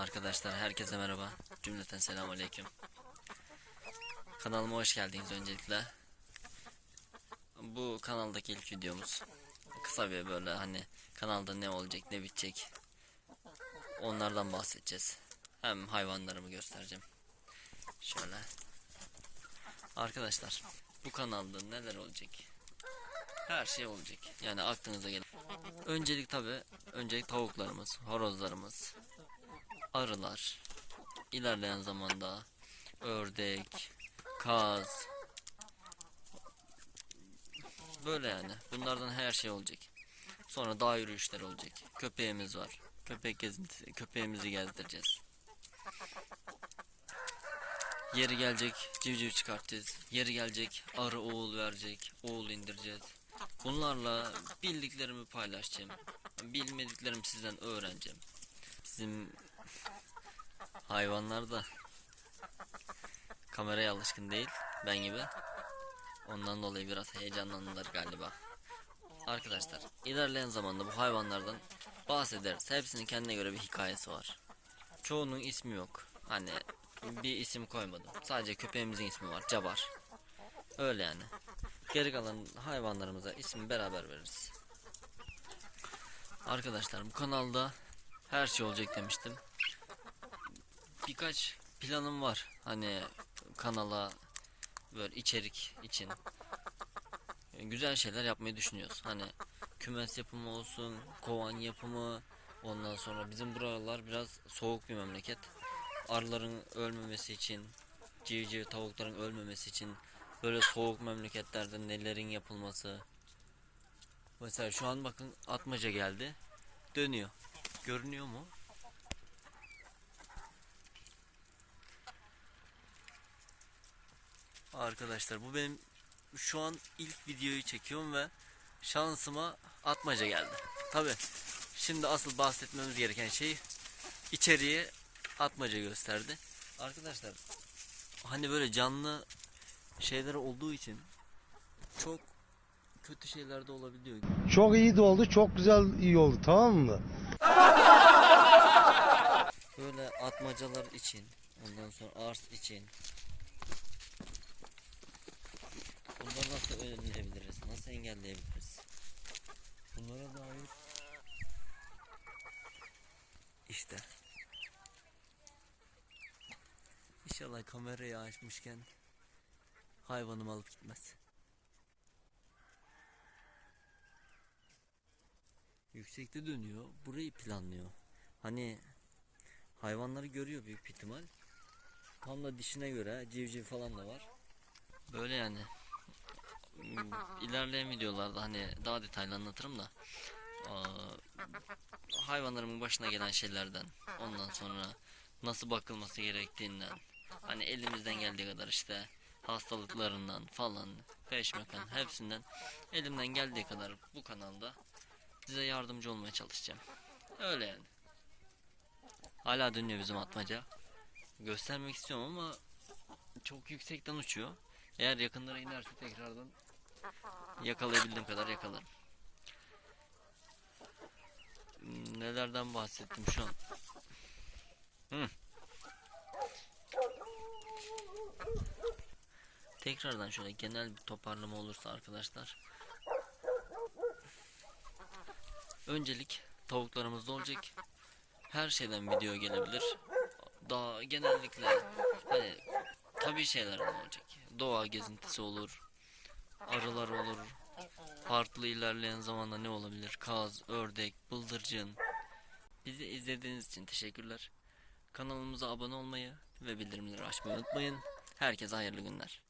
Arkadaşlar herkese merhaba. Cümleten selamun aleyküm. Kanalıma hoş geldiniz öncelikle. Bu kanaldaki ilk videomuz. Kısa bir böyle hani kanalda ne olacak ne bitecek. Onlardan bahsedeceğiz. Hem hayvanlarımı göstereceğim. Şöyle. Arkadaşlar bu kanalda neler olacak? Her şey olacak. Yani aklınıza gelen. Öncelik tabi öncelik tavuklarımız, horozlarımız, arılar, ilerleyen zamanda ördek, kaz, böyle yani. Bunlardan her şey olacak. Sonra dağ yürüyüşleri olacak. Köpeğimiz var. Köpek gezintisi, köpeğimizi gezdireceğiz. Yeri gelecek civciv çıkartacağız. Yeri gelecek arı oğul verecek. Oğul indireceğiz. Bunlarla bildiklerimi paylaşacağım. Bilmediklerimi sizden öğreneceğim. Bizim hayvanlar da kameraya alışkın değil ben gibi. Ondan dolayı biraz heyecanlandılar galiba. Arkadaşlar ilerleyen zamanda bu hayvanlardan bahsederiz. Hepsinin kendine göre bir hikayesi var. Çoğunun ismi yok. Hani bir isim koymadım. Sadece köpeğimizin ismi var. Cabar. Öyle yani. Geri kalan hayvanlarımıza ismi beraber veririz. Arkadaşlar bu kanalda her şey olacak demiştim. Birkaç planım var. Hani kanala böyle içerik için güzel şeyler yapmayı düşünüyoruz. Hani kümes yapımı olsun, kovan yapımı, ondan sonra bizim buralar biraz soğuk bir memleket. Arıların ölmemesi için, civciv tavukların ölmemesi için böyle soğuk memleketlerde nelerin yapılması. Mesela şu an bakın atmaca geldi. Dönüyor. Görünüyor mu? Arkadaşlar bu benim şu an ilk videoyu çekiyorum ve şansıma atmaca geldi. Tabi şimdi asıl bahsetmemiz gereken şey içeriye atmaca gösterdi. Arkadaşlar hani böyle canlı şeyler olduğu için çok kötü şeyler de olabiliyor. Çok iyi de oldu, çok güzel iyi oldu tamam mı? Böyle atmacalar için, ondan sonra ars için. Bunları nasıl önleyebiliriz? Nasıl engelleyebiliriz? Bunlara dair işte. İnşallah kamerayı açmışken hayvanımı alıp gitmez. Yüksekte dönüyor. Burayı planlıyor. Hani hayvanları görüyor büyük ihtimal. Tam da dişine göre civciv falan da var. Böyle yani. İlerleyen videolarda hani daha detaylı anlatırım da. Aa, hayvanlarımın başına gelen şeylerden, ondan sonra nasıl bakılması gerektiğinden, hani elimizden geldiği kadar işte hastalıklarından falan, peşmekan hepsinden elimden geldiği kadar bu kanalda size yardımcı olmaya çalışacağım. Öyle yani. Hala dönüyor bizim atmaca. Göstermek istiyorum ama çok yüksekten uçuyor. Eğer yakınlara inerse tekrardan yakalayabildiğim kadar yakalarım. Hmm, Nelerden bahsettim şu an? Hı. Tekrardan şöyle genel bir toparlama olursa arkadaşlar. Öncelik tavuklarımızda olacak. Her şeyden video gelebilir. Daha genellikle hani tabii şeylerden olacak. Doğa gezintisi olur. Arılar olur. Farklı ilerleyen zamanda ne olabilir? Kaz, ördek, bıldırcın. Bizi izlediğiniz için teşekkürler. Kanalımıza abone olmayı ve bildirimleri açmayı unutmayın. Herkese hayırlı günler.